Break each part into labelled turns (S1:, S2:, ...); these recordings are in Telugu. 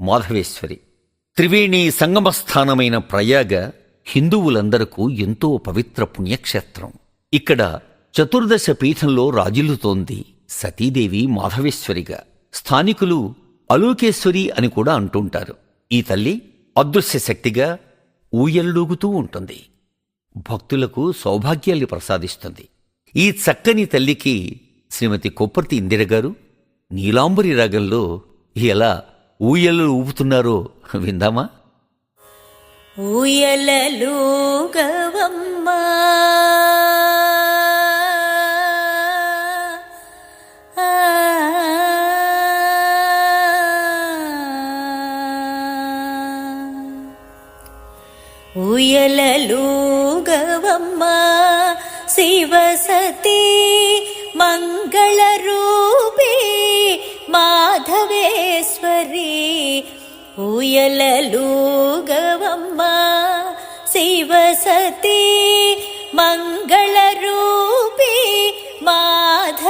S1: మాధవేశ్వరి. త్రివేణి సంగమస్థానమైన ప్రయాగ హిందువులందరకు ఎంతో పవిత్ర పుణ్యక్షేత్రం. ఇక్కడ చతుర్దశ పీఠంలో రాజిల్లుతోంది సతీదేవి మాధవేశ్వరిగా. స్థానికులు అలోకేశ్వరి అని కూడా అంటుంటారు. ఈ తల్లి అదృశ్య శక్తిగా ఊయలూగుతూ ఉంటుంది. భక్తులకు సౌభాగ్యాల్ని ప్రసాదిస్తుంది. ఈ చక్కని తల్లికి శ్రీమతి కొప్పర్తి ఇందిరగారు నీలాంబరి రాగంలో ఎలా ఊయలు ఊపుతున్నారో విందామా?
S2: ఊయలలు గవమ్మ. ఊయలలు గవమ్మ. శివసతి ఊయలలు గవమ్మ శివసతి మంగళరూపీ మాధవేశ్వరి.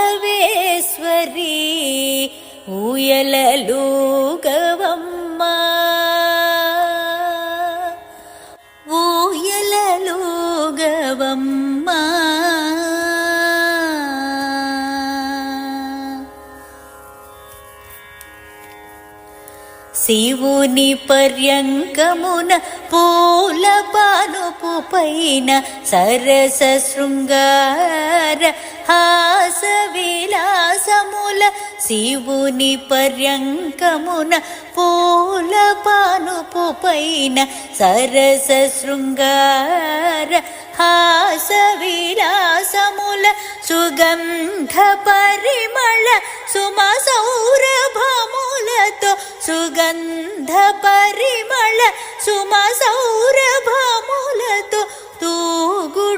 S2: శివుని పర్యంకమున పూల పానుపు పైన సరస శృంగార హాస విలాసముల శివుని పర్యంకమున పూల పానుపు పైన సరస శృంగార హాస విలాసముల సుగంధ పరిమళ సుమ సౌరభములతో సుగంధ పరిమళ సుమ సౌరభములతో తూగుటూయలలోన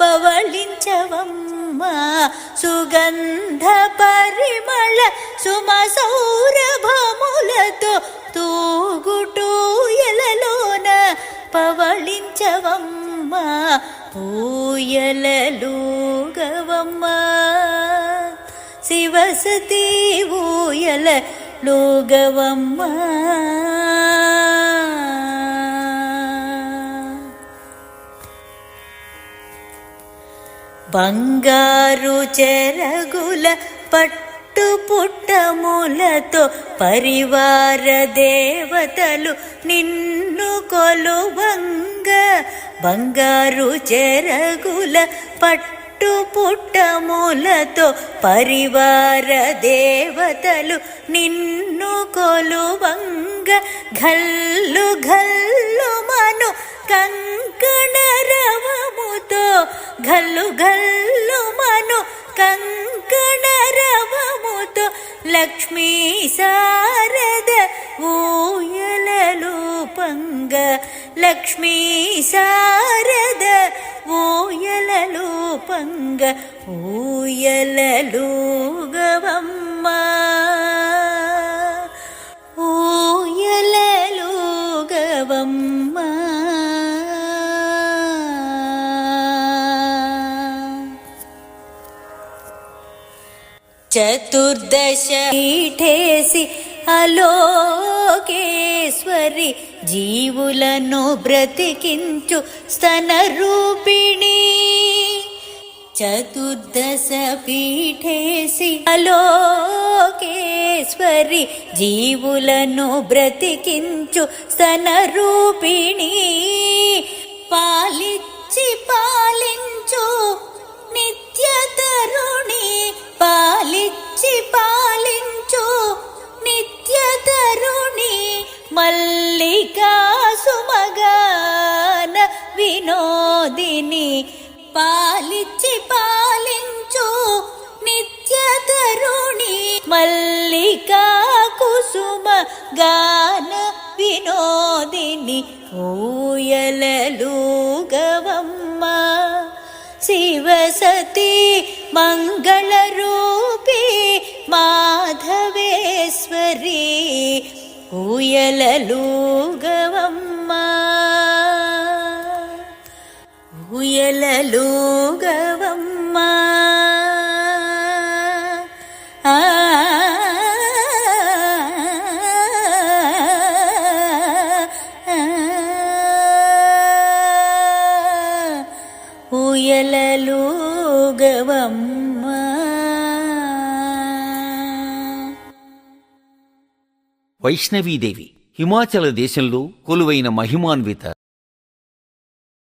S2: పవళించవమ్మ. సుగంధ పరిమళ సుమ సౌరభములతో తూగుటూయలలోన పవళించవమ్మ. పూయలలు గవమ్మ శివసతి ఊయల లోగవమ్మ. బంగారు చెరగుల పట్టు పుట్టములతో పరివార దేవతలు నిన్ను కొలువంగ. బంగారు చెరగుల పట్టు పుట్టములతో పరివార దేవతలు నిన్ను కొలువంగ ఘల్లు ఘల్లు మను కంకణ రవముతో ఘల్లు ఘల్లు మను కంకణ రవముతో లక్ష్మీ శారద ఊయల పంగ లక్ష్మీ శారద ఊయలలు పంగ ఊయలలు గవమ్మ. ఊయలలు గవమ్మ. చతుర్దశ పీఠేసి అలోకేశ్వరి జీవులను బ్రతికించు స్తన రూపిణి చతుర్దశ పీఠేసి అలోకేశ్వరి జీవులను బ్రతికించు స్తన రూపిణి పాలిచ్చి పాలించు నిత్య వినోదిని పాలిచ్చి పాలించు నిత్య తరుణి మల్లికా కుసుమ గాన వినోదిని ఊయలూగవమ్మ శివసతి మంగళరూపి మాధవేశ్వరి ఊయలూగ ఊయలలోగవమ్మా
S1: వైష్ణవీదేవి హిమాచల దేశంలో కొలువైన మహిమాన్విత